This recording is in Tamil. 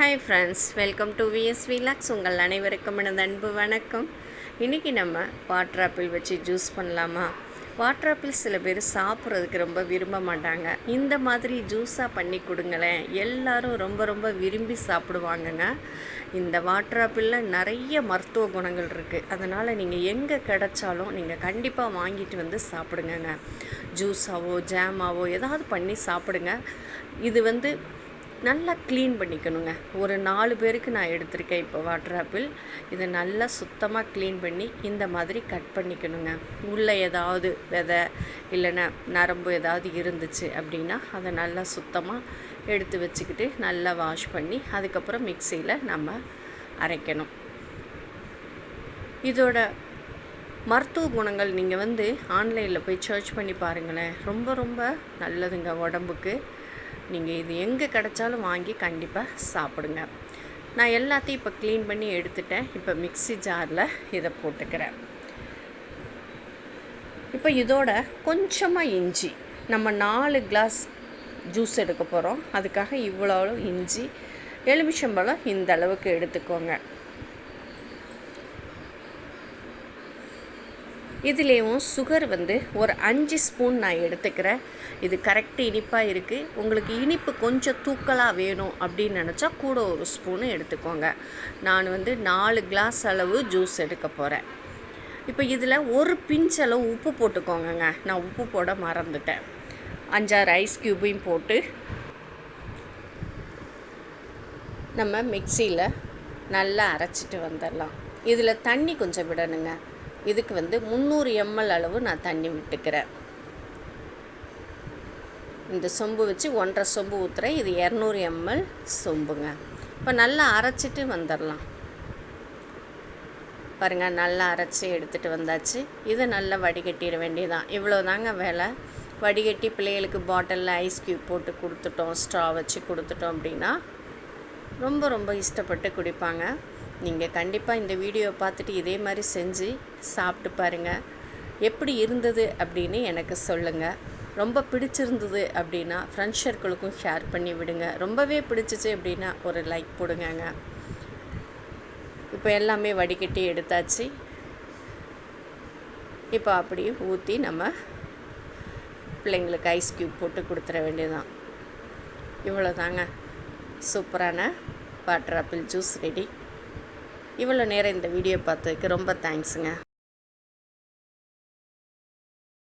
Hi friends welcome to VS vlogs உங்கள் அனைவருக்கும் எனது அன்பு வணக்கம். இன்றைக்கி நம்ம வாட்டர் ஆப்பிள் வச்சு ஜூஸ் பண்ணலாமா? வாட்டர் ஆப்பிள் சில பேர் சாப்பிட்றதுக்கு ரொம்ப விரும்ப மாட்டாங்க. இந்த மாதிரி ஜூஸாக பண்ணி கொடுங்களேன். எல்லோரும் ரொம்ப ரொம்ப விரும்பி சாப்பிடுவாங்கங்க. இந்த வாட்டர் ஆப்பிளில் நிறைய மருத்துவ குணங்கள் இருக்குது அதனால் நீங்கள் எங்கே கிடைச்சாலும் நீங்கள் கண்டிப்பாக வாங்கிட்டு வந்து சாப்பிடுங்கங்க. ஜூஸாவோ ஜாமாவோ ஏதாவது பண்ணி சாப்பிடுங்க. இது வந்து நல்லா க்ளீன் பண்ணிக்கணுங்க. ஒரு நாலு பேருக்கு நான் எடுத்திருக்கேன் இப்போ வாட்டர் ஆப்பிள் இதை நல்லா சுத்தமாக க்ளீன் பண்ணி இந்த மாதிரி கட் பண்ணிக்கணுங்க. உள்ளே ஏதாவது விதை இல்லைன்னா நரம்பு ஏதாவது இருந்துச்சு அப்படின்னா அதை நல்லா சுத்தமாக எடுத்து வச்சுக்கிட்டு நல்லா வாஷ் பண்ணி அதுக்கப்புறம் மிக்சியில் நம்ம அரைக்கணும். இதோட மருத்துவ குணங்கள் நீங்கள் வந்து ஆன்லைனில் போய் சர்ச் பண்ணி பாருங்களேன். ரொம்ப ரொம்ப நல்லதுங்க உடம்புக்கு. நீங்கள் இது எங்கே கிடச்சாலும் வாங்கி கண்டிப்பாக சாப்பிடுங்க. நான் எல்லாத்தையும் இப்போ க்ளீன் பண்ணி எடுத்துட்டேன். இப்போ மிக்சி ஜாரில் இதை போட்டுக்கிறேன். இப்போ இதோட கொஞ்சமாக இஞ்சி. நம்ம நாலு கிளாஸ் ஜூஸ் எடுக்க போகிறோம் அதுக்காக இவ்வளோ இஞ்சி எலுமிச்சம்பழம் இந்த அளவுக்கு எடுத்துக்கோங்க. இதுலேயும் சுகர் வந்து ஒரு அஞ்சு ஸ்பூன் நான் எடுத்துக்கிறேன். இது கரெக்டு இனிப்பாக இருக்குது உங்களுக்கு இனிப்பு கொஞ்சம் தூக்கலாக வேணும் அப்படின்னு நினச்சா கூட ஒரு ஸ்பூனு எடுத்துக்கோங்க. நான் வந்து நாலு கிளாஸ் அளவு ஜூஸ் எடுக்க போகிறேன் இப்போ இதில் ஒரு பிஞ்ச் அளவு உப்பு போட்டுக்கோங்கங்க. நான் உப்பு போட மறந்துட்டேன். அஞ்சாறு ஐஸ் க்யூபையும் போட்டு நம்ம மிக்சியில் நல்லா அரைச்சிட்டு வந்துடலாம். இதில் தண்ணி கொஞ்சம் விடணுங்க. இதுக்கு வந்து முந்நூறு எம்எல் அளவு நான் தண்ணி விட்டுக்கிறேன். இந்த சொம்பு வச்சு ஒன்றரை சொம்பு ஊற்றுறேன் இது இரநூறு எம்எல் சொம்புங்க. இப்போ நல்லா அரைச்சிட்டு வந்துடலாம் பாருங்கள் நல்லா அரைச்சி எடுத்துகிட்டு வந்தாச்சு. இதை நல்லா வடிகட்டிட வேண்டியதான் இவ்வளோ தாங்க வேலை. வடிகட்டி பிள்ளைகளுக்கு பாட்டிலில் ஐஸ் க்யூப் போட்டு கொடுத்துட்டோம் ஸ்ட்ரா வச்சு கொடுத்துட்டோம் அப்படின்னா ரொம்ப ரொம்ப இஷ்டப்பட்டு குடிப்பாங்க. நீங்கள் கண்டிப்பாக இந்த வீடியோ பார்த்துட்டு இதே மாதிரி செஞ்சு சாப்பிட்டு பாருங்கள் எப்படி இருந்தது அப்படின்னு எனக்கு சொல்லுங்கள் ரொம்ப பிடிச்சிருந்தது அப்படின்னா ஃப்ரெண்ட்ஸ் சர்க்கிளுக்கும் ஷேர் பண்ணி விடுங்க. ரொம்பவே பிடிச்சிச்சு அப்படின்னா ஒரு லைக் போடுங்கங்க. இப்போ எல்லாமே வடிகட்டி எடுத்தாச்சு. இப்போ அப்படியே ஊற்றி நம்ம பிள்ளைங்களுக்கு ஐஸ் க்யூப் போட்டு கொடுத்துட வேண்டியதுதான். இவ்வளோ தாங்க சூப்பரான வாட்டர் ஆப்பிள் ஜூஸ் ரெடி இவ்வளோ நேரம் இந்த வீடியோ பார்த்ததுக்கு ரொம்ப தேங்க்ஸுங்க